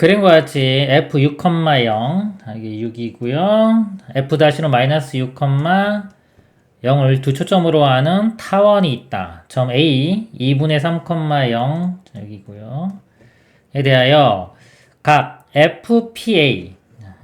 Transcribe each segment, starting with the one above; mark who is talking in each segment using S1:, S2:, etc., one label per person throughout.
S1: 그림과 같이 f 6,0 이게 6이고요. f 다시로 마이너스 6, 0을 두 초점으로 하는 타원이 있다. 점 A 2분의 3,0 여기고요. 에 대하여 각 FPA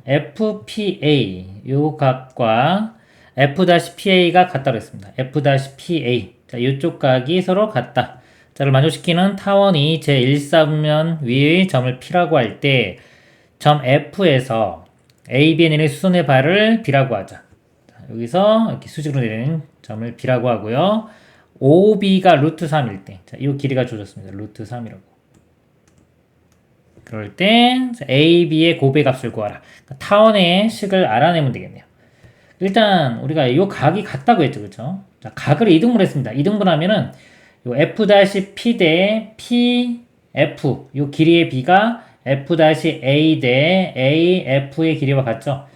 S1: FPA 요 각과 F-PA가 같다고 했습니다. F-PA 자, 이쪽 각이 서로 같다. 자를 만족시키는 타원이 제1사면 위의 점을 P라고 할 때 점 F에서 ABN의 수선의 발을 B라고 하자. 자, 여기서 이렇게 수직으로 내리는 점을 B라고 하고요. OB가 루트 3일 때, 자, 이 길이가 주어졌습니다. 루트 3이라고. 그럴 때 AB의 고배 값을 구하라. 그러니까 타원의 식을 알아내면 되겠네요. 일단 우리가 이 각이 같다고 했죠, 그렇죠? 자, 각을 이등분 했습니다. 이등분하면은 요 f-p 대 pf 요 길이의 b가 f-a 대 af의 길이와 같죠?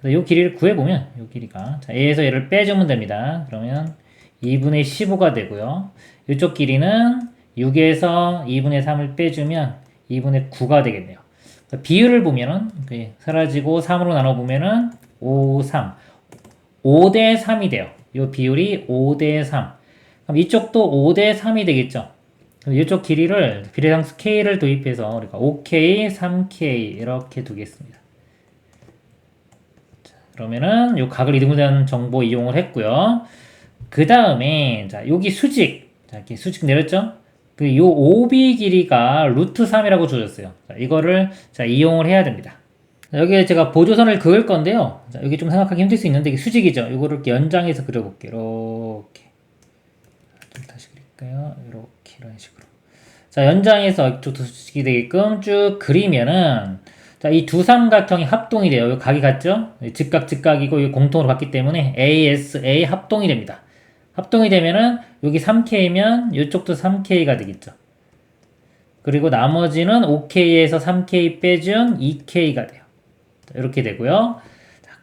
S1: 그래서 요 길이를 구해보면 요 길이가 자, a에서 얘를 빼주면 됩니다. 그러면 2분의 15가 되고요. 이쪽 길이는 6에서 2분의 3을 빼주면 2분의 9가 되겠네요. 그러니까 비율을 보면은 사라지고 3으로 나눠보면은 5, 3 5대 3이 돼요. 이 비율이 5대 3. 그럼 이쪽도 5대 3이 되겠죠. 이쪽 길이를 비례상수 k를 도입해서 우리가 5k, 3k 이렇게 두겠습니다. 자, 그러면은 이 각을 이등분한 정보 이용을 했고요. 그 다음에 자 여기 수직 자 이렇게 수직 내렸죠? 그요 OB 길이가 루트 3이라고 주어졌어요. 자, 이거를 자 이용을 해야 됩니다. 자, 여기에 제가 보조선을 그을 건데요. 자, 여기 좀 생각하기 힘들 수 있는데 이게 수직이죠. 이거를 이렇게 연장해서 그려볼게요. 이렇게 좀 다시 그릴까요? 이렇게 이런 식으로. 자 연장해서 이쪽도 수직이 되게끔 쭉 그리면은 자, 이 두 삼각형이 합동이 돼요. 이 각이 같죠? 직각, 직각이고, 이 공통으로 봤기 때문에 ASA 합동이 됩니다. 합동이 되면은, 여기 3K면, 이쪽도 3K가 되겠죠. 그리고 나머지는 5K에서 3K 빼준 2K가 돼요. 이렇게 되고요.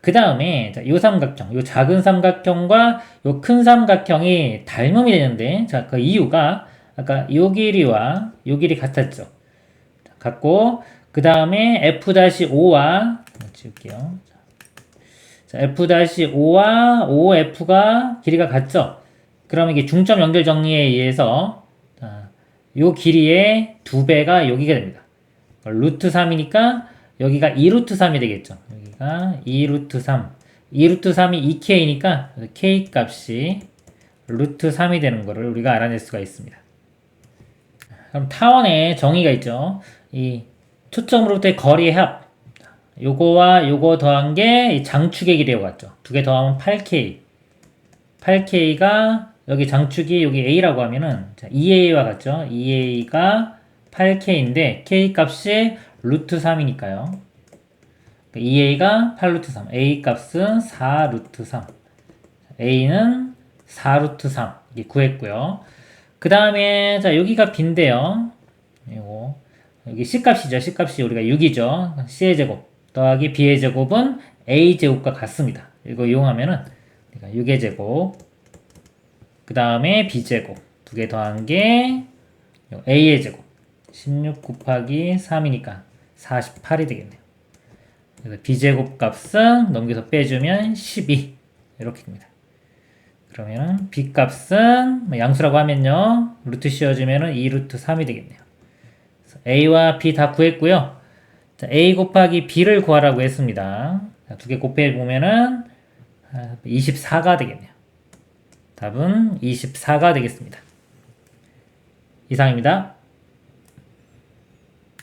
S1: 그 다음에, 이 삼각형, 이 작은 삼각형과 이 큰 삼각형이 닮음이 되는데, 자, 그 이유가, 아까 요 길이와 요 길이 같았죠. 같고, 그 다음에 F-5와, 지울게요. 자, F-5와 OF가 길이가 같죠? 그러면 이게 중점 연결 정리에 의해서, 자, 요 길이의 두 배가 여기가 됩니다. 루트 3이니까 여기가 2루트 3이 되겠죠. 여기가 2 루트 3. 2 루트 3이 2K니까 K 값이 루트 3이 되는 것을 우리가 알아낼 수가 있습니다. 그럼 타원의 정의가 있죠. 이 초점으로부터의 거리의 합. 요거와 요거 더한 게 장축의 길이라고 같죠. 두 개 더하면 8K. 8K가 여기 장축이 여기 A라고 하면은 2A와 같죠. 2A가 8K인데 K 값이 루트 3이니까요. 2A가 8루트 3. A 값은 4루트 3. A는 4루트 3. 이게 구했고요. 그 다음에 자 여기가 B인데요. 이거 여기 C값이죠. C값이 우리가 6이죠. C의 제곱 더하기 B의 제곱은 A 제곱과 같습니다. 이거 이용하면은 6의 제곱 그 다음에 B 제곱 두 개 더한 게 A의 제곱 16 곱하기 3이니까 48이 되겠네요. 그래서 B 제곱 값은 넘겨서 빼주면 12 이렇게 됩니다. 그러면은 B 값은 뭐 양수라고 하면요 루트 씌워주면은 2 루트 3이 되겠네요. A와 B 다 구했고요. 자, A 곱하기 B를 구하라고 했습니다. 두 개 곱해 보면은 24가 되겠네요. 답은 24가 되겠습니다. 이상입니다.